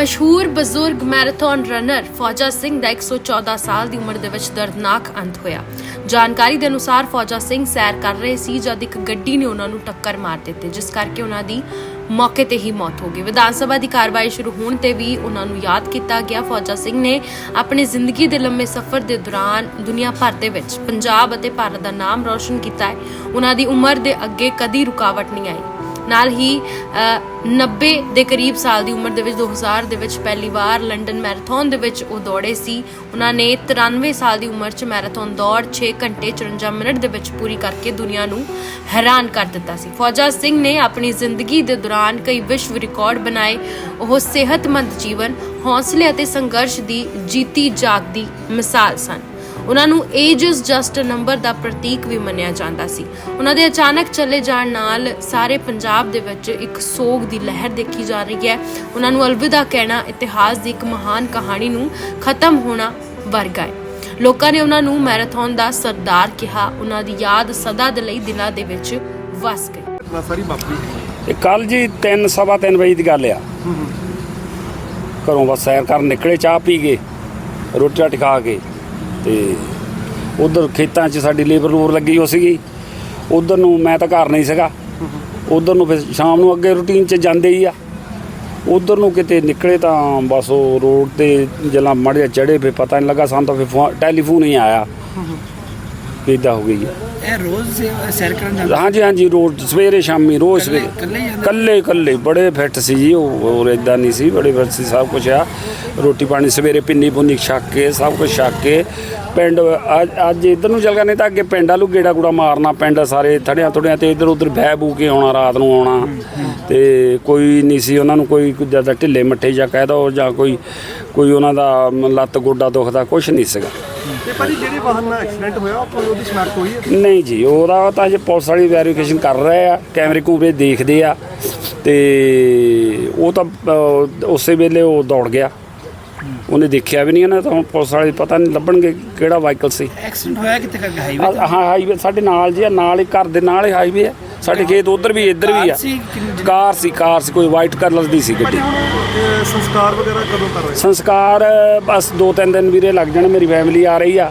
ਮਸ਼ਹੂਰ ਬਜ਼ੁਰਗ marathon runner Fauja Singh ਦਾ 114 ਸਾਲ ਦੀ ਉਮਰ ਦੇ ਵਿੱਚ ਦਰਦਨਾਕ ਅੰਤ ਹੋਇਆ। ਜਾਣਕਾਰੀ ਦੇ ਅਨੁਸਾਰ ਫੌਜਾ ਸਿੰਘ ਸੈਰ ਕਰ ਰਹੇ ਸੀ ਜਦ ਇੱਕ ਗੱਡੀ ਨੇ ਉਹਨਾਂ ਨੂੰ ਟੱਕਰ ਮਾਰ ਦਿੱਤੀ, ਜਿਸ ਕਰਕੇ ਉਹਨਾਂ ਦੀ ਮੌਕੇ ਤੇ ਹੀ ਮੌਤ ਹੋ ਗਈ। ਵਿਧਾਨ ਸਭਾ ਦੀ ਕਾਰਵਾਈ ਸ਼ੁਰੂ ਹੋਣ ਤੇ ਵੀ ਉਹਨਾਂ ਨੂੰ ਯਾਦ ਕੀਤਾ ਗਿਆ। ਫੌਜਾ ਸਿੰਘ ਨੇ ਆਪਣੀ ਜ਼ਿੰਦਗੀ ਦੇ ਲੰਮੇ ਸਫ਼ਰ ਦੇ ਦੌਰਾਨ ਦੁਨੀਆ ਭਰ ਦੇ ਵਿੱਚ ਪੰਜਾਬ ਅਤੇ ਭਾਰਤ ਦਾ ਨਾਮ ਰੌਸ਼ਨ ਕੀਤਾ ਹੈ। ਉਹਨਾਂ ਦੀ ਉਮਰ ਦੇ ਅੱਗੇ ਕਦੀ ਰੁਕਾਵਟ ਨਹੀਂ ਆਈ। ਨਾਲ ਹੀ ਅ, 90 ਦੇ ਕਰੀਬ ਸਾਲ ਦੀ ਉਮਰ ਦੇ ਵਿੱਚ 2000 ਦੇ ਵਿੱਚ ਪਹਿਲੀ ਵਾਰ ਲੰਡਨ ਮੈਰਾਥਨ ਦੇ ਵਿੱਚ ਉਹ ਦੌੜੇ ਸੀ। ਉਹਨਾਂ ਨੇ 93 ਸਾਲ ਦੀ ਉਮਰ 'ਚ ਮੈਰਾਥਨ ਦੌੜ 6 ਘੰਟੇ 54 ਮਿੰਟ ਦੇ ਵਿੱਚ ਪੂਰੀ ਕਰਕੇ ਦੁਨੀਆ ਨੂੰ ਹੈਰਾਨ ਕਰ ਦਿੱਤਾ ਸੀ। ਫੌਜਾ ਸਿੰਘ ਨੇ ਆਪਣੀ ਜ਼ਿੰਦਗੀ ਦੇ ਦੌਰਾਨ ਕਈ ਵਿਸ਼ਵ ਰਿਕਾਰਡ ਬਣਾਏ। ਉਹ ਸਿਹਤਮੰਦ ਜੀਵਨ ਹੌਸਲੇ ਅਤੇ ਸੰਘਰਸ਼ ਦੀ ਜੀਤੀ ਜਾਗਦੀ ਮਿਸਾਲ ਸਨ। ਉਹਨਾਂ ਨੂੰ age is just a number ਦਾ ਪ੍ਰਤੀਕ ਵੀ ਮੰਨਿਆ ਜਾਂਦਾ ਸੀ। ਉਹਨਾਂ ਦੇ ਅਚਾਨਕ ਚਲੇ ਜਾਣ ਨਾਲ ਸਾਰੇ ਪੰਜਾਬ ਦੇ ਵਿੱਚ ਇੱਕ ਸੋਗ ਦੀ ਲਹਿਰ ਦੇਖੀ ਜਾ ਰਹੀ ਹੈ। ਉਹਨਾਂ ਨੂੰ ਅਲਵਿਦਾ ਕਹਿਣਾ ਇਤਿਹਾਸ ਦੀ ਇੱਕ ਮਹਾਨ ਕਹਾਣੀ ਨੂੰ ਖਤਮ ਹੋਣਾ ਵਰਗਾ ਹੈ। ਲੋਕਾਂ ਨੇ ਉਹਨਾਂ ਨੂੰ ਮੈਰਾਥਨ ਦਾ ਸਰਦਾਰ ਕਿਹਾ। ਉਹਨਾਂ ਦੀ ਯਾਦ ਸਦਾ ਦੇ ਲਈ ਦਿਲਾਂ ਦੇ ਵਿੱਚ ਵਸ ਗਈ। ਇਤਨਾ ਸਾਰੀ ਵਾਪਰੀ ਇਹ ਕੱਲ ਜੀ 3 ਸਵਾ 3 ਵਜੇ ਦੀ ਗੱਲ ਆ। ਘਰੋਂ ਬਸ ਸੈਰ ਕਰਨ ਨਿਕਲੇ ਚਾਹ ਪੀ ਕੇ ਰੋਟੀ ਰਾਟੀ ਖਾ ਕੇ। ਤੇ ਉਧਰ ਖੇਤਾਂ 'ਚ ਸਾਡੀ ਲੇਬਰ ਲੂਰ ਲੱਗੀ ਹੋ ਸੀਗੀ। ਉਧਰ ਨੂੰ ਮੈਂ ਤਾਂ ਘਰ ਨਹੀਂ ਸੀਗਾ। ਉਧਰ ਨੂੰ ਫਿਰ ਸ਼ਾਮ ਨੂੰ ਅੱਗੇ ਰੂਟੀਨ 'ਚ ਜਾਂਦੇ ਹੀ ਆ। ਉਧਰ ਨੂੰ ਕਿਤੇ ਨਿਕਲੇ ਤਾਂ ਬਸ ਉਹ ਰੋਡ ਤੇ ਜਲਾ ਮੜਿਆ ਚੜੇ ਫੇ ਪਤਾ ਨਹੀਂ ਲੱਗਾ ਸਾਨੂੰ ਤਾਂ ਫਿਰ ਫੋ- ਟੈਲੀਫੋਨ ਹੀ ਆਇਆ। ਏਦਾਂ ਹੋ ਗਈ ਆ ਇਹ ਰੋਜ਼ ਸੈਰ ਕਰਨ ਜਾਂਦਾ ਹਾਂਜੀ ਹਾਂਜੀ ਰੋਜ਼ ਸਵੇਰੇ ਸ਼ਾਮੀ ਰੋਜ਼ ਸਵੇਰੇ। ਇਕੱਲੇ ਹੀ ਜਾਂਦਾ? ਕੱਲੇ ਕੱਲੇ। ਬੜੇ ਫਿੱਟ ਸੀ ਜੀ ਉਹ ਹੋਰ ਇਦਾਂ ਨਹੀਂ ਸੀ। ਬੜੇ ਫਿੱਟ ਸੀ ਸਭ ਕੁਝ ਆ। ਰੋਟੀ ਪਾਣੀ ਸਵੇਰੇ ਪਿੰਨੀ ਪੁੰਨੀ ਛੱਕ ਕੇ ਸਭ ਕੁਝ ਛੱਕ ਕੇ ਪਿੰਡ ਅੱਜ ਅੱਜ ਇਧਰ ਨੂੰ ਚੱਲ ਗਏ ਨਹੀਂ ਤਾਂ ਅੱਗੇ ਪਿੰਡ ਵਾਲੂ ਗੇੜਾ ਗੂੜਾ ਮਾਰਨਾ ਪਿੰਡ ਸਾਰੇ ਥੜਿਆਂ ਥੜਿਆਂ ਤੇ ਇਧਰ ਉਧਰ ਬਹਿ ਬੂ ਕੇ ਆਉਣਾ ਰਾਤ ਨੂੰ ਆਉਣਾ। ਤੇ ਕੋਈ ਨਹੀਂ ਸੀ ਉਹਨਾਂ ਨੂੰ ਕੋਈ ਜ਼ਿਆਦਾ ਢਿੱਲੇ ਮੱਠੇ ਜਾਂ ਕਹਿ ਦੋ ਜਾਂ ਕੋਈ ਕੋਈ ਉਹਨਾਂ ਦਾ ਲੱਤ ਗੋਡਾ ਦੁਖਦਾ ਕੁਝ ਨਹੀਂ ਸੀਗਾ। ਤੇ ਭਾਜੀ ਜਿਹੜੇ ਵਾਹਨ ਨਾਲ ਐਕਸੀਡੈਂਟ ਹੋਇਆ ਆਪਾਂ ਉਹਦੀ ਸ਼ਨਾਖਤ ਹੋਈ ਹੈ? ਨਹੀਂ ਜੀ ਉਹਦਾ ਤਾਂ ਜੇ ਪੁਲਿਸ ਵਾਲੀ ਵੈਰੀਫਿਕੇਸ਼ਨ ਕਰ ਰਹੇ ਆ ਕੈਮਰੇ ਕੂਮਰੇ ਦੇਖਦੇ ਆ ਤੇ ਉਹ ਤਾਂ ਅਹ, ਉਸੇ ਵੇਲੇ ਉਹ ਦੌੜ ਗਿਆ। ਉਹਨੇ ਦੇਖਿਆ ਵੀ ਨਹੀਂ ਨਾ ਤਾਂ ਹੁਣ ਪੁਲਿਸ ਵਾਲੇ ਪਤਾ ਨਹੀਂ ਲੱਭਣਗੇ ਕਿਹੜਾ ਵਾਹੀਕਲ ਸੀ। ਐਕਸੀਡੈਂਟ ਹੋਇਆ ਕਿੱਥੇ ਕਰਕੇ ਹਾਈਵੇ ਆ- ਹਾਂ ਹਾਈਵੇ ਸਾਡੇ ਨਾਲ ਜੀ ਆ, ਨਾਲ ਹੀ ਘਰ ਦੇ ਨਾਲ ਹੀ ਹਾਈਵੇ ਆ। ਸਾਡੇ ਖੇਤ ਉਧਰ ਵੀ ਇੱਧਰ ਵੀ ਆ। ਕਾਰ ਸੀ ਕਿੰਨੀ- ਕਾਰ ਸੀ ਕਾਰ ਸੀ ਕੋਈ ਵਾਈਟ ਕਲਰ ਦੀ ਸੀ ਗੱਡੀ। ਸੰਸਕਾਰ ਵਗੈਰਾ ਕਦੋਂ ਕਰ ਰਹੇ? ਸੰਸਕਾਰ ਬਸ ਦੋ ਤਿੰਨ ਦਿਨ ਵੀਰੇ ਲੱਗ ਜਾਣ ਮੇਰੀ ਫੈਮਿਲੀ ਆ ਰਹੀ ਆ।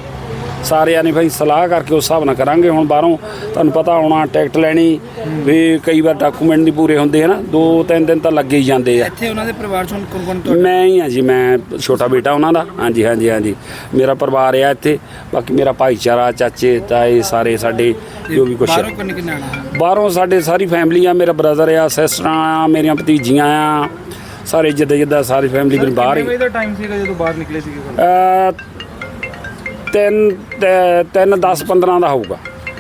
ਸਾਰਿਆਂ ਨੇ ਭਾਈ ਸਲਾਹ ਕਰਕੇ ਉਸ ਹਿਸਾਬ ਨਾਲ ਕਰਾਂਗੇ। ਹੁਣ ਬਾਹਰੋਂ ਤੁਹਾਨੂੰ ਪਤਾ ਆਉਣਾ ਟਿਕਟ ਲੈਣੀ ਵੀ ਕਈ ਵਾਰ ਡਾਕੂਮੈਂਟ ਨਹੀਂ ਪੂਰੇ ਹੁੰਦੇ ਹਨਾ? ਦੋ ਤਿੰਨ ਦਿਨ ਤਾਂ ਲੱਗੇ ਹੀ ਜਾਂਦੇ ਆ। ਇੱਥੇ ਉਹਨਾਂ ਦੇ ਪਰਿਵਾਰ ਚੋਂ ਕੌਣ ਕੌਣ ਤੁਹਾਡਾ? ਮੈਂ ਹੀ ਆ ਜੀ ਮੈਂ ਛੋਟਾ ਬੇਟਾ ਉਹਨਾਂ ਦਾ। ਹਾਂਜੀ ਹਾਂਜੀ ਹਾਂਜੀ। ਮੇਰਾ ਪਰਿਵਾਰ ਆ ਇੱਥੇ ਬਾਕੀ ਮੇਰਾ ਭਾਈਚਾਰਾ ਚਾਚੇ ਤਾਏ ਸਾਰੇ ਸਾਡੇ ਜੋ ਵੀ ਕੁਛ। ਬਾਹਰੋਂ ਕਿੰਨੇ ਕਿੰਨੇ ਆਣਾ ਬਾਹਰੋਂ ਸਾਡੇ ਸਾਰੀ ਫੈਮਿਲੀ ਆ ਮੇਰਾ ਬ੍ਰਦਰ ਆ ਸਿਸਟਰਾਂ ਆ ਮੇਰੀਆਂ ਭਤੀਜੀਆਂ ਆ। ਸਾਰੇ ਜਿੱਦਾਂ ਜਿੱਦਾਂ ਸਾਰੀ ਫੈਮਿਲੀ ਮੇਰੇ ਬਾਹਰ ਹੀ। ਦਾ ਟਾਈਮ ਸੀਗਾ ਜਦੋਂ ਬਾਹਰ ਨਿਕਲੇ ਸੀਗੇ? ਅ, ਤਿੰਨ ਤੇ- ਤਿੰਨ 10 15 ਦਾ ਹੋਊਗਾ।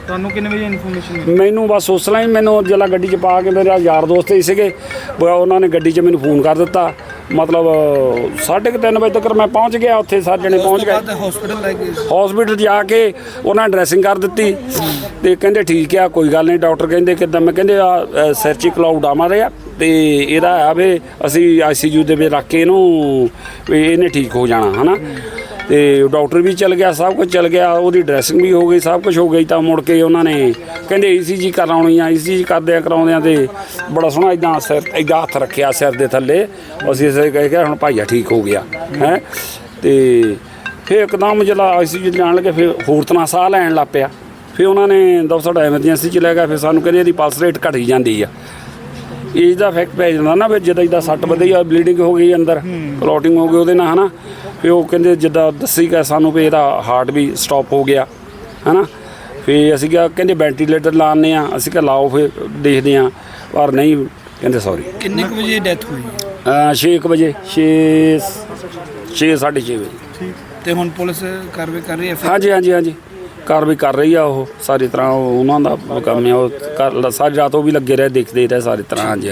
ਤੁਹਾਨੂੰ ਕਿੰਨੇ ਵਜੇ ਇਨਫੋਰਮੇਸ਼ਨ ਮੈਨੂੰ ਬਸ ਉਸ ਲਈ ਮੈਨੂੰ ਜਿਹੜਾ ਗੱਡੀ 'ਚ ਪਾ ਕੇ ਮੇਰੇ ਯਾਰ ਦੋਸਤ ਹੀ ਸੀਗੇ ਉਹ ਉਹਨਾਂ ਨੇ ਗੱਡੀ 'ਚ ਮੈਨੂੰ ਫੋਨ ਕਰ ਦਿੱਤਾ। ਮਤਲਬ 3:30 ਵਜੇ ਤੱਕ ਮੈਂ ਪਹੁੰਚ ਗਿਆ ਉੱਥੇ ਸਾਰੇ ਜਣੇ ਪਹੁੰਚ ਗਏ। ਹਸਪੀਟਲ ਲੈ ਗਏ। ਹਸਪੀਟਲ ਜਾ ਕੇ ਉਹਨਾਂ ਨੇ ਡਰੈਸਿੰਗ ਕਰ ਦਿੱਤੀ ਤੇ ਕਹਿੰਦੇ ਠੀਕ ਆ ਕੋਈ ਗੱਲ ਨਹੀਂ ਡਾਕਟਰ ਕਹਿੰਦੇ ਕਿਦਾਂ ਮੈਂ ਕਹਿੰਦੇ ਆ ਸਿਰ 'ਚ ਕਲਾਉਡ ਆ ਮਾਰਿਆ ਤੇ ਇਹਦਾ ਆ ਵੀ ਅਸੀਂ ਆਈਸੀਯੂ ਦੇ ਵਿੱਚ ਰੱਖ ਕੇ ਇਹਨੂੰ ਵੀ ਇਹਨੇ ਠੀਕ ਹੋ ਜਾਣਾ ਹਨਾ? ਤੇ ਡਾਕਟਰ ਵੀ ਚਲ ਗਿਆ, ਸਭ ਕੁਝ ਚਲ ਗਿਆ, ਉਹਦੀ ਡਰੈਸਿੰਗ ਵੀ ਹੋ ਗਈ, ਸਭ ਕੁਝ ਹੋ ਗਈ ਤਾਂ ਮੁੜ ਕੇ ਉਹਨਾਂ ਨੇ ਕਹਿੰਦੇ ਈਸੀਜੀ ਕਰਾਉਣੀ ਆ ਈਸੀਜੀ ਕਰਦਿਆਂ ਕਰਾਉਂਦਿਆਂ ਤੇ ਬੜਾ ਸੋਹਣਾ ਇਦਾਂ ਸਿਰ ਇਦਾਂ ਹੱਥ ਰੱਖਿਆ ਸਿਰ ਦੇ ਥੱਲੇ, ਅਸੀਂ ਇਸੇ ਕਹਿ ਕੇ ਹੁਣ ਭਾਈਆ ਠੀਕ ਹੋ ਗਿਆ, ਹੈ। ਤੇ ਫਿਰ ਇੱਕਦਮ ਜਿਹੜਾ ਆਈਸੀਯੂ ਜਾਣ ਲੱਗੇ, ਫਿਰ ਹੋਰ ਤਰ੍ਹਾਂ ਸਾਹ ਲੈਣ ਲੱਗ ਪਿਆ। ਫਿਰ ਉਹਨਾਂ ਨੇ ਦਫਤਰ ਐਮਰਜੈਂਸੀ ਚ ਲੈ ਗਿਆ, ਫਿਰ ਸਾਨੂੰ ਕਹਿੰਦੇ ਇਹਦੀ ਪਲਸ ਰੇਟ ਘਟੀ ਜਾਂਦੀ ਆ। ਏਜ ਦਾ ਇਫੈਕਟ ਪੈ ਜਾਂਦਾ ਨਾ ਵੀ ਜਿੱਦਾਂ ਜਿੱਦਾਂ ਸੱਟ ਵਧੀ ਆ ਬਲੀਡਿੰਗ ਹੋ ਗਈ ਅੰਦਰ ਕਲੋਟਿੰਗ ਹੋ ਗਈ ਉਹਦੇ ਨਾਲ ਹਨਾ? ਫਿਰ ਉਹ ਕਹਿੰਦੇ ਜਿੱਦਾਂ ਦੱਸੀ ਗਿਆ ਸਾਨੂੰ ਵੀ ਇਹਦਾ ਹਾਰਟ ਵੀ ਸਟਾਪ ਹੋ ਗਿਆ ਹਨਾ? ਫਿਰ ਅਸੀਂ ਕਿਹਾ ਕਹਿੰਦੇ ਵੈਂਟੀਲੇਟਰ ਲਾਣੇ ਆ ਅਸੀਂ ਕਿਹਾ ਲਾਓ ਫਿਰ ਦੇਖਦੇ ਆ ਪਰ ਨਹੀਂ ਕਹਿੰਦੇ ਸੌਰੀ ਕਿੰਨੇ ਕੁ ਵਜੇ ਡੈਥ ਹੋਈ? 6 ਵਜੇ 6 6 6:30 ਵਜੇ। ਤੇ ਹੁਣ ਪੁਲਿਸ ਕਾਰਵਾਈ ਕਰ ਰਹੀ ਹੈ? ਫਿਰ ਹਾਂਜੀ ਹਾਂਜੀ ਹਾਂਜੀ। ਕਾਰਵਾਈ ਕਰ ਰਹੀ ਆ ਉਹ, ਸਾਰੀ ਤਰ੍ਹਾਂ ਉਹ ਉਹਨਾਂ ਦਾ ਕੰਮ ਹੈ ਉਹ ਕਰ- ਸਾਰੀ ਰਾਤ ਉਹ ਵੀ ਲੱਗੇ ਰਹੇ, ਦੇਖਦੇ ਰਹੇ ਸਾਰੀ ਤਰ੍ਹਾਂ, ਹਾਂਜੀ